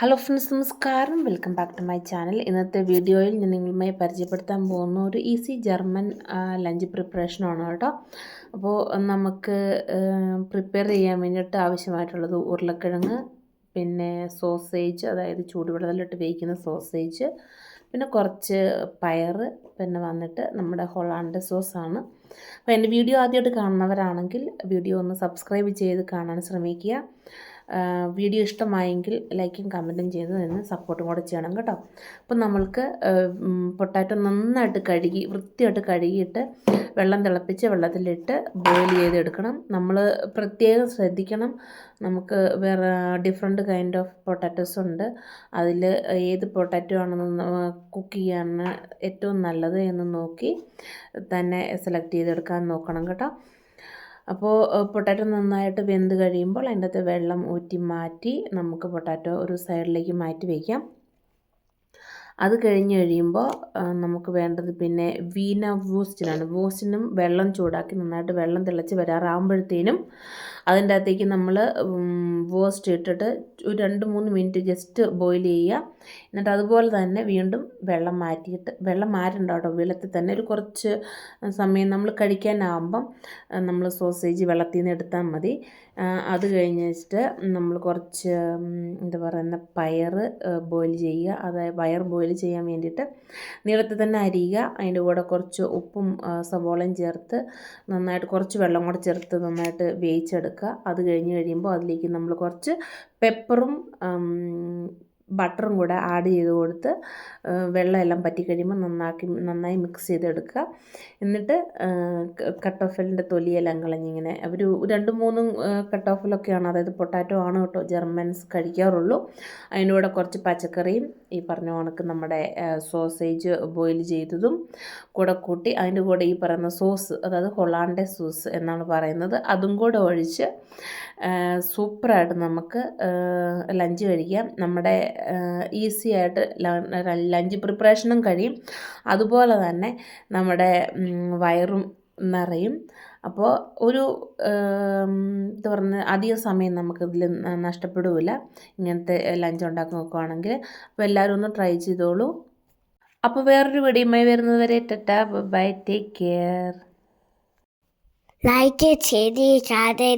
Hello friends നമസ്കാരം. Welcome back to my channel ഇന്നത്തെ വീഡിയോയിൽ ഞാൻ നിങ്ങളുമായി പരിചയപ്പെടുത്താൻ പോകുന്ന ഒരു ഈസി ജർമ്മൻ ലഞ്ച് പ്രിപ്പറേഷനാണ് കേട്ടോ. അപ്പോൾ നമുക്ക് പ്രിപ്പയർ ചെയ്യാൻ വേണ്ടിയിട്ട് ആവശ്യമായിട്ടുള്ളത് ഉരുളക്കിഴങ്ങ് പിന്നെ സോസേജ് അതായത് ചൂടുവെള്ളത്തിലിട്ട് വേവിക്കുന്ന സോസേജ് പിന്നെ കുറച്ച് പയർ പിന്നെ വന്നിട്ട് നമ്മുടെ ഹൊളാണ്ട് സോസാണ് അപ്പോൾ എന്റെ വീഡിയോ ആദ്യമായിട്ട് കാണുന്നവരാണെങ്കിൽ വീഡിയോ ഒന്ന് സബ്സ്ക്രൈബ് ചെയ്ത് കാണാൻ ശ്രമിക്കുക. വീഡിയോ ഇഷ്ടമായെങ്കിൽ ലൈക്കും കമന്റും ചെയ്ത് നിന്ന് സപ്പോർട്ടും കൂടെ ചെയ്യണം കേട്ടോ. അപ്പം നമ്മൾക്ക് പൊട്ടാറ്റോ നന്നായിട്ട് കഴുകി വൃത്തിയായിട്ട് കഴുകിയിട്ട് വെള്ളം തിളപ്പിച്ച് വെള്ളത്തിലിട്ട് ബോയിൽ ചെയ്തെടുക്കണം. നമ്മൾ പ്രത്യേകം ശ്രദ്ധിക്കണം. നമുക്ക് വേറെ ഡിഫറെന്റ് കൈൻഡ് ഓഫ് പൊട്ടാറ്റോസ് ഉണ്ട്. അതിൽ ഏത് പൊട്ടാറ്റോ ആണെന്ന് കുക്ക് ചെയ്യാനാണ് ഏറ്റവും നല്ലത് എന്ന് നോക്കി തന്നെ സെലക്ട് ചെയ്തെടുക്കാൻ നോക്കണം കേട്ടോ. അപ്പോൾ പൊട്ടാറ്റോ നന്നായിട്ട് വെന്ത് കഴിയുമ്പോൾ അതിന്റെ അകത്ത് വെള്ളം ഊറ്റി മാറ്റി നമുക്ക് പൊട്ടാറ്റോ ഒരു സൈഡിലേക്ക് മാറ്റി വയ്ക്കാം അത് കഴിഞ്ഞ് കഴിയുമ്പോൾ നമുക്ക് വേണ്ടത് പിന്നെ വീന വൂസ്റ്റിനാണ്. വൂസ്റ്റിനും വെള്ളം ചൂടാക്കി നന്നായിട്ട് വെള്ളം തിളച്ച് വരാറാകുമ്പോഴത്തേനും അതിന്റെ അകത്തേക്ക് നമ്മൾ വോസ്റ്റ് ഇട്ടിട്ട് ഒരു രണ്ട് മൂന്ന് മിനിറ്റ് ജസ്റ്റ് ബോയിൽ ചെയ്യുക. എന്നിട്ട് അതുപോലെ തന്നെ വീണ്ടും വെള്ളം മാറ്റിയിട്ട് വെള്ളം മാറ്റണ്ട കേട്ടോ. വെള്ളത്തിൽ തന്നെ ഒരു കുറച്ച് സമയം നമ്മൾ കഴിക്കാനാകുമ്പം നമ്മൾ സോസേജ് വെള്ളത്തിൽ നിന്ന് എടുത്താൽ മതി അത് കഴിഞ്ഞ് വെച്ചിട്ട് നമ്മൾ കുറച്ച് എന്താ പറയുന്ന പയർ ബോയിൽ ചെയ്യുക. അതായത് പയർ ബോയിൽ ചെയ്യാൻ വേണ്ടിയിട്ട് നീളത്തിൽ തന്നെ അരിയുക. അതിന്റെ കൂടെ കുറച്ച് ഉപ്പും സവോളയും ചേർത്ത് നന്നായിട്ട് കുറച്ച് വെള്ളം കൂടെ ചേർത്ത് നന്നായിട്ട് വേവിച്ചെടുക്കുക. അത് കഴിഞ്ഞ് കഴിയുമ്പോൾ അതിലേക്ക് നമ്മൾ കുറച്ച് പെപ്പറും ബട്ടറും കൂടെ ആഡ് ചെയ്ത് കൊടുത്ത് വെള്ളമെല്ലാം പറ്റി കഴിയുമ്പോൾ നന്നാക്കി നന്നായി മിക്സ് ചെയ്തെടുക്കുക. എന്നിട്ട് കട്ട് ഓഫലിന്റെ തൊലിയെല്ലാം കളഞ്ഞിങ്ങനെ അവർ രണ്ട് മൂന്നും കട്ട് ഓഫിലൊക്കെയാണ് അതായത് പൊട്ടാറ്റോ ആണ് കേട്ടോ ജർമ്മൻസ് കഴിക്കാറുള്ളൂ. അതിന്റെ കൂടെ കുറച്ച് പച്ചക്കറിയും ഈ പറഞ്ഞ കണക്ക് നമ്മുടെ സോസേജ് ബോയിൽ ചെയ്തതും കൂടെ കൂട്ടി അതിന്റെ കൂടെ ഈ പറയുന്ന സോസ് അതായത് ഹൊളാണ്ടെ സോസ് എന്നാണ് പറയുന്നത്. അതും കൂടെ ഒഴിച്ച് സൂപ്പറായിട്ട് നമുക്ക് ലഞ്ച് കഴിക്കാം. നമ്മുടെ ഈസി ആയിട്ട് ലഞ്ച് പ്രിപ്പറേഷനും കഴിയും. അതുപോലെ തന്നെ നമ്മുടെ വയറും നിറയും. അപ്പോൾ ഒരു എന്താ പറയുക അധിക സമയം നമുക്കിതിൽ നഷ്ടപ്പെടില്ല ഇങ്ങനത്തെ ലഞ്ച് ഉണ്ടാക്കി നോക്കുകയാണെങ്കിൽ അപ്പോൾ എല്ലാവരും ഒന്ന് ട്രൈ ചെയ്തോളൂ. അപ്പോൾ വേറൊരു വീഡിയോയുമായി വരുന്നത് വരെ ടെറ്റ ബൈ ടേക്ക് കെയർ. ലൈക്ക് ചെയ്ത് ചാടേ